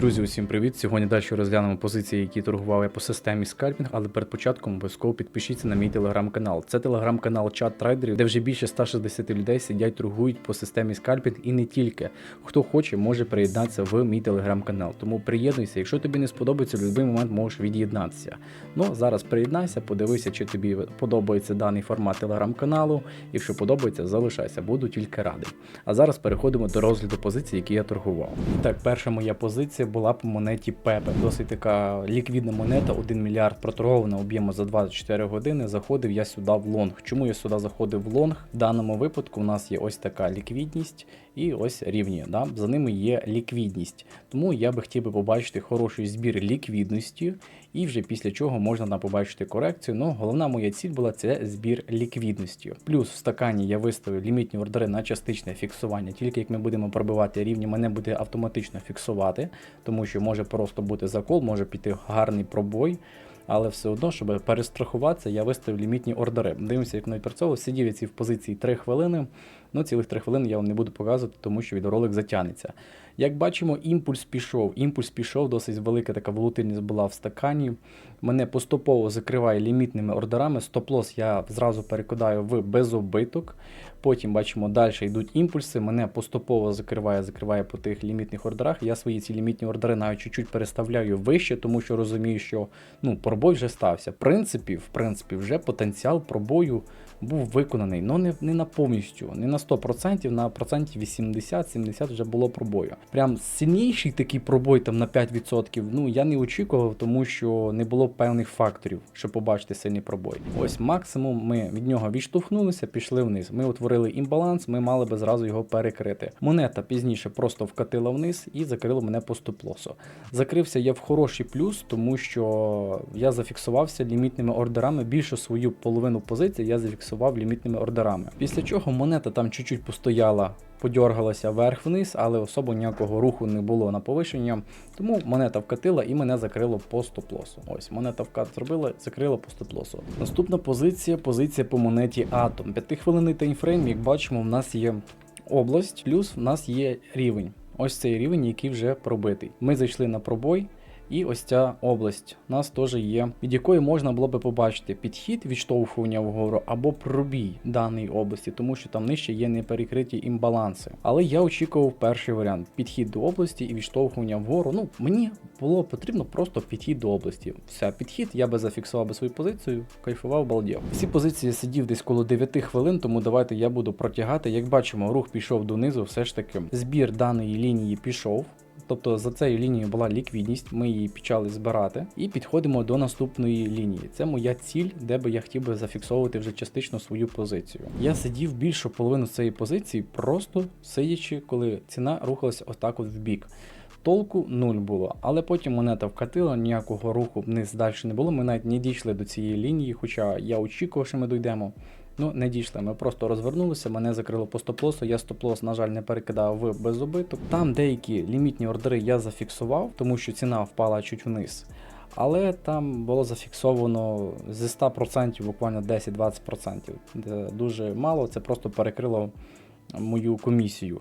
Друзі, усім привіт! Сьогодні далі розглянемо позиції, які торгував я по системі скальпінг, але перед початком обов'язково підпишіться на мій телеграм-канал. Це телеграм-канал чат трейдерів, де вже більше 160 людей сидять, торгують по системі скальпінг і не тільки. Хто хоче, може приєднатися в мій телеграм-канал. Тому приєднуйся, якщо тобі не сподобається, в будь-який момент можеш від'єднатися. Ну зараз приєднайся, подивися, чи тобі подобається даний формат телеграм-каналу. Якщо подобається, залишайся, буду тільки радий. А зараз переходимо до розгляду позицій, які я торгував. Так, перша моя позиція була по монеті Пепе. Досить така ліквідна монета, 1 мільярд проторгована об'єму за 24 години. Заходив я сюди в лонг. Чому я сюди заходив в лонг? В даному випадку у нас є ось така ліквідність і ось рівні. Да? За ними є ліквідність. Тому я би хотів би побачити хороший збір ліквідності, і вже після чого можна там побачити корекцію. Ну, головна моя ціль була це збір ліквідності. Плюс в стакані я виставив лімітні ордери на частичне фіксування. Тільки як ми будемо пробивати рівні, мене буде автоматично фіксувати, тому що може просто бути закол, може піти гарний пробой. Але все одно, щоб перестрахуватися, я виставив лімітні ордери. Дивимося, як воно працював. Сидів я ці в позиції 3 хвилини. Ну, цілих 3 хвилини я вам не буду показувати, тому що відеоролик затягнеться. Як бачимо, імпульс пішов. Імпульс пішов, досить велика така волатильність була в стакані. Мене поступово закриває лімітними ордерами. Стоп-лос я зразу перекидаю в безобиток. Потім бачимо, далі йдуть імпульси. Мене поступово закриває, закриває по тих лімітних ордерах. Я свої ці лімітні ордери навіть чуть-чуть переставляю вище, тому що розумію, що ну, пробой вже стався. В принципі, в принципі, вже потенціал пробою був виконаний, але не, не на повністю, не на 100%, на процентів 80-70 вже було пробою. Прям сильніший такий пробой там на 5%, ну я не очікував, тому що не було певних факторів, щоб побачити сильний пробой. Ось максимум ми від нього відштовхнулися, пішли вниз. Ми утворили імбаланс, ми мали би зразу його перекрити. Монета пізніше просто вкатила вниз і закрила мене по стоп-лосу. Закрився я в хороший плюс, тому що я зафіксувався лімітними ордерами. Більшу свою половину позиції я зафіксував лімітними ордерами. Після чого монета там чуть-чуть постояла. Подьоргалася вверх-вниз, але особо ніякого руху не було на повищення. Тому монета вкатила і мене закрило по стоп-лосу. Ось монета вкат зробила, закрила по стоп-лосу. Наступна позиція позиція по монеті Атом. П'ятихвилинний таймфрейм, як бачимо, в нас є область, плюс в нас є рівень. Ось цей рівень, який вже пробитий. Ми зайшли на пробой. І ось ця область у нас теж є, від якої можна було би побачити підхід відштовхування вгору або пробій даної області, тому що там нижче є неперекриті імбаланси. Але я очікував перший варіант підхід до області і відштовхування вгору. Ну, мені було потрібно просто підхід до області. Все, підхід, я би зафіксував би свою позицію, кайфував, балдів. Всі позиції сидів десь коло 9 хвилин, тому давайте я буду протягати. Як бачимо, рух пішов донизу, все ж таки збір даної лінії пішов. Тобто за цією лінією була ліквідність, ми її почали збирати і підходимо до наступної лінії. Це моя ціль, де би я хотів би зафіксовувати вже частично свою позицію. Я сидів більшу половину цієї позиції, просто сидячи, коли ціна рухалася отак от в бік. Толку нуль було, але потім монета вкатила, ніякого руху вниз далі не було. Ми навіть не дійшли до цієї лінії, хоча я очікував, що ми дійдемо. Ну, не дійшли. Ми просто розвернулися, мене закрило по стоп-лосу. Я стоп-лос, на жаль, не перекидав в безубиток. Там деякі лімітні ордери я зафіксував, тому що ціна впала чуть вниз. Але там було зафіксовано зі 100% буквально 10-20%. Дуже мало, це просто перекрило мою комісію.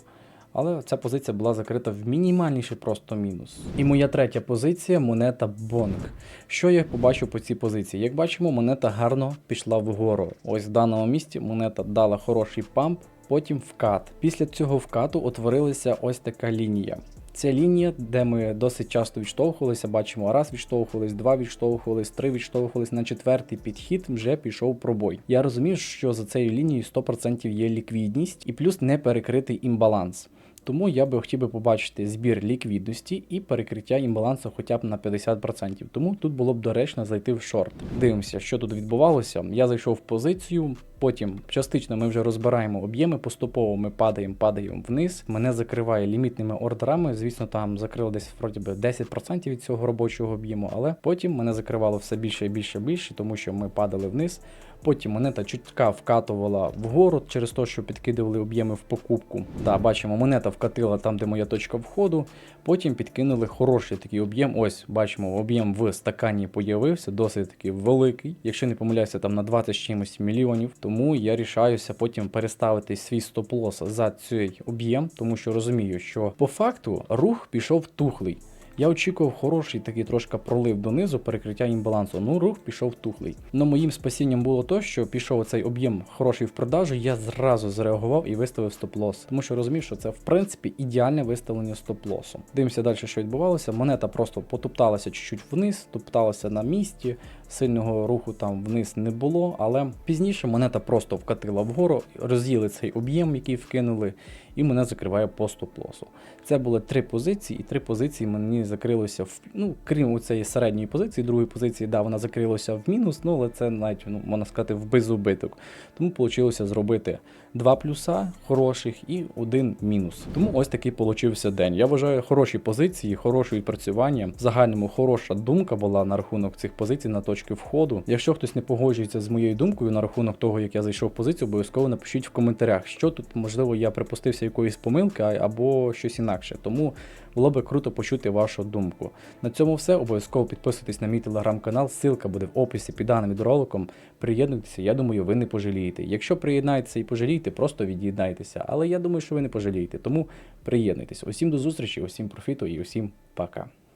Але ця позиція була закрита в мінімальніший просто мінус. І моя третя позиція монета Бонг. Що я побачив по цій позиції? Як бачимо, монета гарно пішла вгору. Ось в даному місці монета дала хороший памп, потім вкат. Після цього вкату утворилася ось така лінія. Це лінія, де ми досить часто відштовхувалися, бачимо, раз відштовхувались, два відштовхувались, три відштовхувались, на четвертий підхід вже пішов пробой. Я розумію, що за цією лінією 100% є ліквідність і плюс не перекритий імбаланс. Тому я би хотів би побачити збір ліквідності і перекриття імбалансу хоча б на 50%. Тому тут було б доречно зайти в шорт. Дивимося, що тут відбувалося. Я зайшов в позицію, потім частично ми вже розбираємо об'єми, поступово ми падаємо, падаємо вниз. Мене закриває лімітними ордерами. Звісно, там закрило десь вроді би 10% від цього робочого об'єму, але потім мене закривало все більше і більше і більше, тому що ми падали вниз. Потім монета чутка вкатувала вгору через те, що підкидували об'єми в покупку. Да, бачимо, монета вкатила там, де моя точка входу. Потім підкинули хороший такий об'єм. Ось бачимо, об'єм в стакані появився, досить такий великий. Якщо не помиляюся, там на 20 з чимось мільйонів. Тому я рішаюся потім переставити свій стоп-лос за цей об'єм, тому що розумію, що по факту рух пішов тухлий. Я очікував хороший такий трошки пролив донизу, перекриття імбалансу. Ну, рух пішов тухлий. Но моїм спасінням було то, що пішов цей об'єм хороший в продажу, я зразу зреагував і виставив стоп-лос. Тому що розумів, що це в принципі ідеальне виставлення стоп-лосу. Дивимося далі, що відбувалося. Монета просто потопталася чуть-чуть вниз, топталася на місці. Сильного руху там вниз не було, але пізніше монета просто вкатила вгору, роз'їли цей об'єм, який вкинули, і мене закриває по стоп-лосу. Це були три позиції, і три позиції мені закрилося в ну, крім цієї середньої позиції, другої позиції, да, вона закрилася в мінус, ну але це навіть ну, можна сказати в безубиток. Тому вийшло зробити два плюса хороших і один мінус. Тому ось такий получився день. Я вважаю хороші позиції, хороше відпрацювання. В загальному хороша думка була на рахунок цих позицій на точки входу. Якщо хтось не погоджується з моєю думкою на рахунок того, як я зайшов в позицію, обов'язково напишіть в коментарях, що тут можливо я припустився якоїсь помилки або щось інакше. Тому було би круто почути вашу думку. На цьому все. Обов'язково підписуйтесь на мій телеграм-канал. Ссылка буде в описі під даним відеороликом. Приєднуйтеся, я думаю, ви не пожалієте. Якщо приєднаєтеся і пожалієте, просто від'єднайтеся. Але я думаю, що ви не пожалієте. Тому приєднуйтесь. Усім до зустрічі, усім профіту і усім пока.